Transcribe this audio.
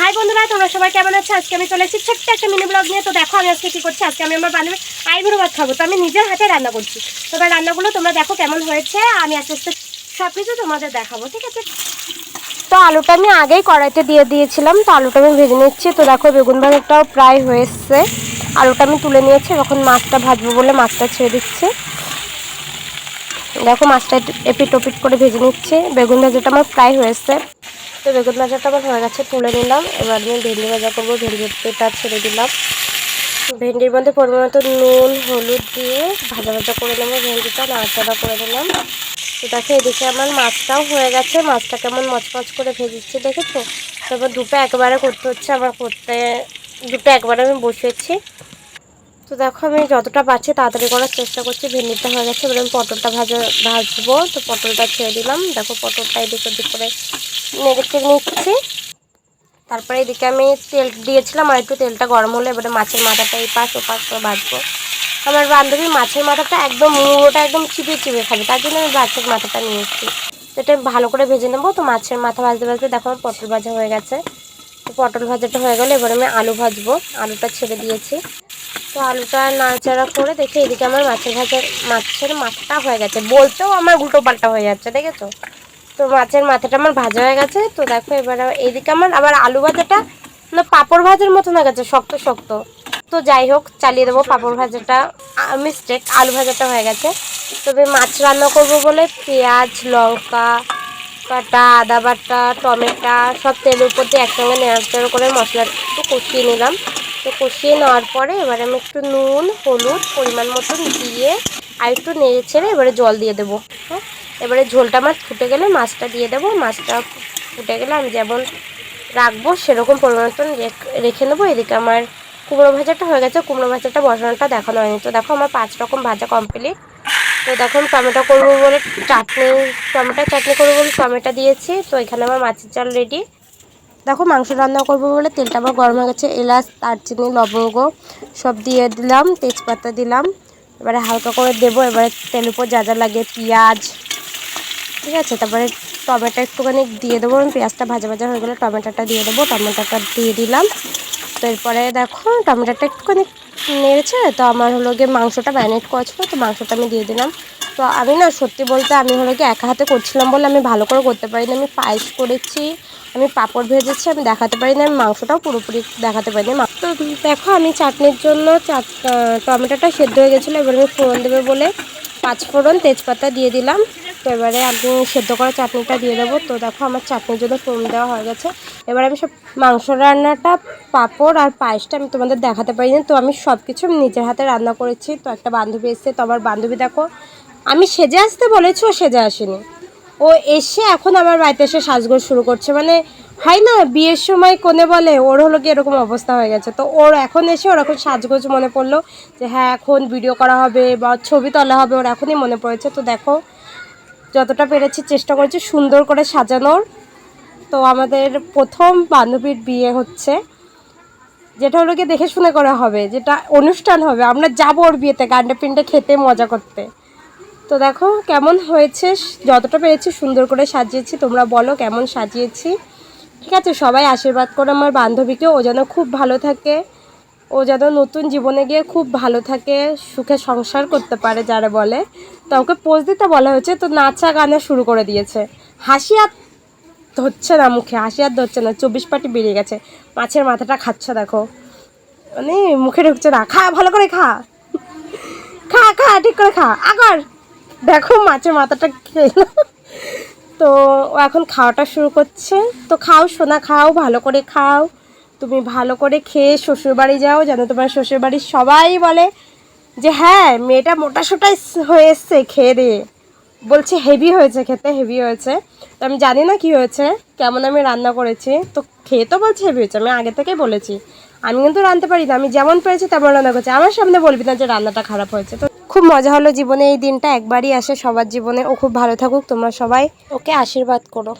High বন্ধুরা, তোমরা সবাই কেমন আছো? আজকে আমি চলে এসেছি ছোট্ট একটা মিনি ব্লগ নিয়ে। তো দেখো, আমি আজকে কী করছি? আজকে আমি আমার বান্ধবী আইবুড়ো ভাত খাব। তো আমি নিজের হাতে রান্না করছি। তো এবার রান্নাগুলো তোমরা দেখো কেমন হয়েছে। আমি আস্তে আস্তে সব কিছু তোমাদের দেখাবো, ঠিক আছে? তো আলুটা আমি আগেই কড়াইতে দিয়ে দিয়েছিলাম। তো আলুটা আমি ভেজে নিচ্ছি। তো দেখো, বেগুন ভাজাটাও প্রায় হয়ে এসছে আলুটা আমি তুলে নিয়েছি। এখন মাছটা ভাজবো বলে মাছটা ছেড়ে দিচ্ছি। দেখো মাছটা এপিট ওপিট করে ভেজে নিচ্ছি। বেগুন ভাজাটা আমার প্রায় হয়েছে তো বেগুন ভাজাটা আমার হয়ে গেছে, তুলে নিলাম। এবার আমি ভেন্ডি ভাজা করব ভেন্ডিটা ছেড়ে দিলাম। ভেন্ডির মধ্যে পরিমাণ মতো নুন, হলুদ দিয়ে ভাজা ভাজা করে নেব, ভেন্ডিটা নাড়াচাড়া করে দিলাম তো দেখো, এদিকে আমার মাছটাও হয়ে গেছে। মাছটা কেমন মচমচ করে ভেজেছি দেখেছ? তারপর দুটো একবারে করতে হচ্ছে আমার করতে দুটো একবারে আমি বসিয়েছি। তো দেখো আমি যতটা পারছি তাড়াতাড়ি করার চেষ্টা করছি, ভেন্ডিটা হয়ে গেছে, এবার আমি পটলটা ভাজা, ভাজবো। তো পটলটা ছেড়ে দিলাম। দেখো পটলটা এদিক ওদিক করে নেড়ে নিচ্ছি। তারপরে এদিকে আমি তেল দিয়েছিলাম আর একটু তেলটা গরম হলে এবারে মাছের মাথাটা এই পাশ ও পাশ করে ভাজবো। আমার বান্ধবী মাছের মাথাটা একদম মুড়োটা একদম চিপিয়ে চিপিয়ে খাবে, তার জন্য আমি মাছের মাথাটা নিয়ে এসেছি এটা ভালো করে ভেজে নেব। তো মাছের মাথা ভাজতে ভাজতে দেখো আমার পটল ভাজা হয়ে গেছে। তো পটল ভাজাটা হয়ে গেলে এবার আমি আলু ভাজবো। আলুটা ছেড়ে দিয়েছি। তো আলুটা নাড়াচাড়া করে দেখি এদিকে আমার মাছের ভাজার মাছের মাথাটা হয়ে গেছে। বলতেও আমার উল্টো পাল্টা হয়ে যাচ্ছে, দেখেছ? তো মাছের মাথাটা আমার ভাজা হয়ে গেছে। তো দেখো এবার এদিকে আমার আবার আলু ভাজাটা না, পাঁপড় ভাজার মতো হয়ে গেছে, শক্ত শক্ত। তো যাই হোক, চালিয়ে দেবো পাঁপড় ভাজাটা। মিস্টেক আলু ভাজাটা হয়ে গেছে। তবে মাছ রান্না করব বলে পেঁয়াজ, লঙ্কা, বাটা, আদা বাটা, টমেটো, সব তেলের উপর দিয়ে একসঙ্গে নেড়াচড়া করে মশলাটা একটু কষিয়ে নিলাম। তো কষিয়ে নেওয়ার পরে এবারে আমি একটু নুন, হলুদ পরিমাণ মতন দিয়ে আর একটু নেড়ে ছেড়ে এবারে জল দিয়ে দেবো। হ্যাঁ এবারে ঝোলটা আমার ফুটে গেলে মাছটা দিয়ে দেবো। মাছটা ফুটে গেলে আমি যেমন রাখব সেরকম পরিমাণ মতন রেখ- নেব। এদিকে আমার কুমড়ো ভাজাটা হয়ে গেছে। কুমড়ো ভাজাটা বসানোটা দেখানো হয়নি। তো দেখো আমার পাঁচ রকম ভাজা কমপ্লিট তো দেখো টমেটো করব বলে চাটনি, টমেটো চাটনি করব বলে টমেটো দিয়েছি। তো এখানে আমার মাছের চাল রেডি দেখো মাংস রান্না করব বলে তেলটা আবার গরম হয়ে গেছে, এলাচ, দারচিনি, লবঙ্গ সব দিয়ে দিলাম, তেজপাতা দিলাম। এবারে হালকা করে দেবো, এবারে তেলের উপর যা যা লাগে, পেঁয়াজ, ঠিক আছে? তারপরে টমেটো একটুখানি দিয়ে দেবো পেঁয়াজটা ভাজা ভাজা হয়ে গেলে টমেটোটা দিয়ে দেবো, টমেটোটা দিয়ে দিলাম। তো এরপরে দেখো, টমেটোটা একটুখানি নেড়েছে, তো আমার হলো গিয়ে মাংসটা ম্যারিনেট করেছিল তো মাংসটা আমি দিয়ে দিলাম। তো আমি না সত্যি বলতে আমি হলো কি একা হাতে করছিলাম বলে আমি ভালো করে করতে পারিনি। আমি পায়েস করেছি, আমি পাঁপড় ভেজেছি, আমি দেখাতে পারিনি, আমি মাংসটাও পুরোপুরি দেখাতে পারিনি। তো দেখো আমি চাটনির জন্য চাট টমেটোটা সেদ্ধ হয়ে গেছিল, এবার আমি ফোড়ন দেবে বলে পাঁচ ফোড়ন তেজপাতা দিয়ে দিলাম। তো এবারে আমি সেদ্ধ করা চাটনিটা দিয়ে দেবো। তো দেখো আমার চাটনির জন্য ফোড়ন দেওয়া হয়ে গেছে। এবার আমি সব মাংস রান্নাটা, পাঁপড় আর পায়েসটা আমি তোমাদের দেখাতে পারিনি। তো আমি সব কিছু নিজের হাতে রান্না করেছি। তো একটা বান্ধবী এসছে, তো আমার বান্ধবী দেখো আমি সেজে আসতে বলেছি, ও সেজে আসেনি। ও এসে এখন আমার বাড়িতে এসে সাজগোজ শুরু করছে। মানে হয় না, বিয়ের সময় কোনে বলে, ওর হলো কি এরকম অবস্থা হয়ে গেছে। তো ওর এখন এসে ওর এখন সাজগোজ মনে পড়ল যে হ্যাঁ এখন ভিডিও করা হবে বা ছবি তোলা হবে, ওর এখনই মনে পড়েছে। তো দেখো, যতটা পেরেছি চেষ্টা করেছি সুন্দর করে সাজানোর। তো আমাদের প্রথম বান্ধবীর বিয়ে হচ্ছে, যেটা হলো গিয়ে দেখে শুনে করা হবে, যেটা অনুষ্ঠান হবে। আমরা যাব ওর বিয়েতে, গান্ডে পিন্ডে খেতে, মজা করতে। তো দেখো কেমন হয়েছে, যতটা পেরেছি সুন্দর করে সাজিয়েছি, তোমরা বলো কেমন সাজিয়েছি। ঠিক আছে, সবাই আশীর্বাদ করো আমার বান্ধবীকে ও যেন খুব ভালো থাকে। ও যেন নতুন জীবনে গিয়ে খুব ভালো থাকে, সুখে সংসার করতে পারে যারা বলে। তো ওকে পোজ দিতে বলা হয়েছে, তো নাচা গানা শুরু করে দিয়েছে। হাসি আর ধরছে না মুখে, হাসি আর ধরছে না, চব্বিশ পাটি বেরিয়ে গেছে। মাছের মাথাটা খাচ্ছে, দেখো। মানে মুখে ঢুকছে না, খা, ভালো করে খা। খা খা, ঠিক করে খা, আগর। দেখো মাছের মাথাটা খেলো। তো ও এখন খাওয়াটা শুরু করছে। তো খাও সোনা, খাও, ভালো করে খাও। তুমি ভালো করে খেয়ে শ্বশুরবাড়ি যাও, যেন তোমার শ্বশুরবাড়ির সবাই বলে যে হ্যাঁ মেয়েটা মোটা সোটাই হয়ে এসছে খেয়ে দিয়ে বলছে, হেভি হয়েছে, খেতে হেভি হয়েছে। তো আমি জানি না কি হয়েছে, কেমন আমি রান্না করেছি। তো খেয়ে তো বলছে হেভি হয়েছে, আমি আগে থেকেই বলেছি। আমি কিন্তু রাঁধতে পারি না, আমি যেমন পেরেছি তেমন রান্না করছি। আমার সামনে বলবি না যে, রান্নাটা খারাপ হয়েছে। তো খুব মজা হলো জীবনে এই দিনটা। একবারই আসে সবার জীবনে। ও খুব ভালো থাকুক, তোমরা সবাই। ওকে, আশীর্বাদ করো।